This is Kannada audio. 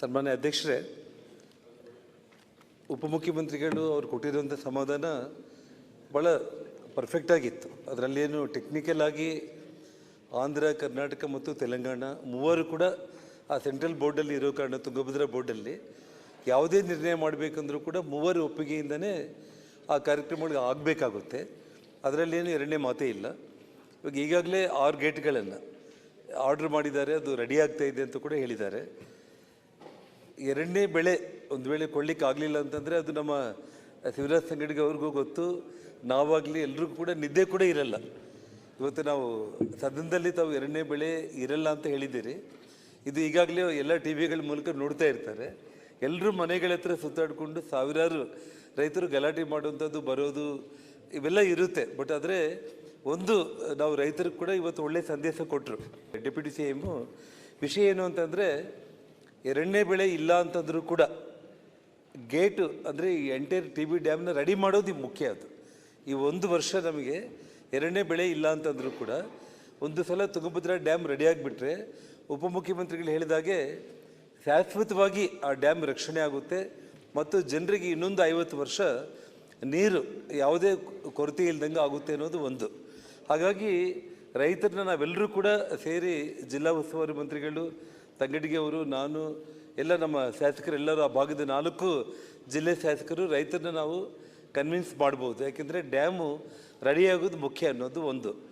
ಸನ್ಮಾನ್ಯ ಅಧ್ಯಕ್ಷರೇ, ಉಪಮುಖ್ಯಮಂತ್ರಿಗಳು ಅವ್ರು ಕೊಟ್ಟಿರುವಂಥ ಸಮಾಧಾನ ಭಾಳ ಪರ್ಫೆಕ್ಟಾಗಿತ್ತು ಅದರಲ್ಲೇನು ಟೆಕ್ನಿಕಲ್ ಆಗಿ ಆಂಧ್ರ, ಕರ್ನಾಟಕ ಮತ್ತು ತೆಲಂಗಾಣ ಮೂವರು ಕೂಡ ಆ ಸೆಂಟ್ರಲ್ ಬೋರ್ಡಲ್ಲಿ ಇರೋ ಕಾರಣ ತುಂಗಭದ್ರಾ ಬೋರ್ಡಲ್ಲಿ ಯಾವುದೇ ನಿರ್ಣಯ ಮಾಡಬೇಕಂದ್ರೂ ಕೂಡ ಮೂವರು ಒಪ್ಪಿಗೆಯಿಂದನೇ ಆ ಕಾರ್ಯಕ್ರಮಗಳಿಗೆ ಆಗಬೇಕಾಗುತ್ತೆ. ಅದರಲ್ಲೇನು ಎರಡನೇ ಮಾತೇ ಇಲ್ಲ. ಇವಾಗ ಈಗಾಗಲೇ ಆರು ಗೇಟ್ಗಳನ್ನು ಆರ್ಡ್ರ್ ಮಾಡಿದ್ದಾರೆ, ಅದು ರೆಡಿ ಆಗ್ತಾ ಇದೆ ಅಂತ ಕೂಡ ಹೇಳಿದ್ದಾರೆ. ಎರಡನೇ ಬೆಳೆ ಒಂದು ವೇಳೆ ಕೊಡಲಿಕ್ಕೆ ಆಗಲಿಲ್ಲ ಅಂತಂದರೆ ಅದು ನಮ್ಮ ಶಿವರಾಜ್ ಸಂಗಡಿಗೆ ಅವ್ರಿಗೂ ಗೊತ್ತು. ನಾವಾಗಲಿ ಎಲ್ರಿಗೂ ಕೂಡ ನಿದ್ದೆ ಕೂಡ ಇರಲ್ಲ. ಇವತ್ತು ನಾವು ಸದನದಲ್ಲಿ ತಾವು ಎರಡನೇ ಬೆಳೆ ಇರಲ್ಲ ಅಂತ ಹೇಳಿದ್ದೀರಿ. ಇದು ಈಗಾಗಲೇ ಎಲ್ಲ ಟಿ ವಿಗಳ ಮೂಲಕ ನೋಡ್ತಾ ಇರ್ತಾರೆ. ಎಲ್ಲರೂ ಮನೆಗಳ ಹತ್ರ ಸುತ್ತಾಡಿಕೊಂಡು ಸಾವಿರಾರು ರೈತರು ಗಲಾಟೆ ಮಾಡುವಂಥದ್ದು, ಬರೋದು, ಇವೆಲ್ಲ ಇರುತ್ತೆ. ಬಟ್ ಆದರೆ ಒಂದು, ನಾವು ರೈತರಿಗೆ ಕೂಡ ಇವತ್ತು ಒಳ್ಳೆಯ ಸಂದೇಶ ಕೊಟ್ಟರು ಡೆಪ್ಯೂಟಿ ಸಿ ಎಮ್ಮು ವಿಷಯ ಏನು ಅಂತಂದರೆ ಎರಡನೇ ಬೆಳೆ ಇಲ್ಲ ಅಂತಂದ್ರೂ ಕೂಡ ಗೇಟು ಅಂದರೆ ಈ ಎಂಟೈರ್ ಟಿ ಬಿ ಡ್ಯಾಮ್ನ ರೆಡಿ ಮಾಡೋದು ಮುಖ್ಯ ಅದು. ಈ ಒಂದು ವರ್ಷ ನಮಗೆ ಎರಡನೇ ಬೆಳೆ ಇಲ್ಲ ಅಂತಂದರೂ ಕೂಡ ಒಂದು ಸಲ ತುಂಗಭದ್ರಾ ಡ್ಯಾಮ್ ರೆಡಿ ಆಗಿಬಿಟ್ರೆ ಉಪಮುಖ್ಯಮಂತ್ರಿಗಳು ಹೇಳಿದಾಗೆ ಶಾಶ್ವತವಾಗಿ ಆ ಡ್ಯಾಮ್ ರಕ್ಷಣೆ ಆಗುತ್ತೆ ಮತ್ತು ಜನರಿಗೆ ಇನ್ನೊಂದು ಐವತ್ತು ವರ್ಷ ನೀರು ಯಾವುದೇ ಕೊರತೆ ಇಲ್ದಂಗೆ ಆಗುತ್ತೆ ಅನ್ನೋದು ಒಂದು. ಹಾಗಾಗಿ ರೈತರನ್ನ ನಾವೆಲ್ಲರೂ ಕೂಡ ಸೇರಿ ಜಿಲ್ಲಾ ಉಸ್ತುವಾರಿ ಮಂತ್ರಿಗಳು ತಂಗಡಿಗೆ ಅವರು ನಾನು, ಎಲ್ಲ ನಮ್ಮ ಶಾಸಕರೆಲ್ಲರೂ ಆ ಭಾಗದ ನಾಲ್ಕು ಜಿಲ್ಲೆ ಶಾಸಕರು, ರೈತರನ್ನ ನಾವು ಕನ್ವಿನ್ಸ್ ಮಾಡ್ಬೋದು. ಯಾಕೆಂದರೆ ಡ್ಯಾಮು ರೆಡಿಯಾಗೋದು ಮುಖ್ಯ ಅನ್ನೋದು ಒಂದು.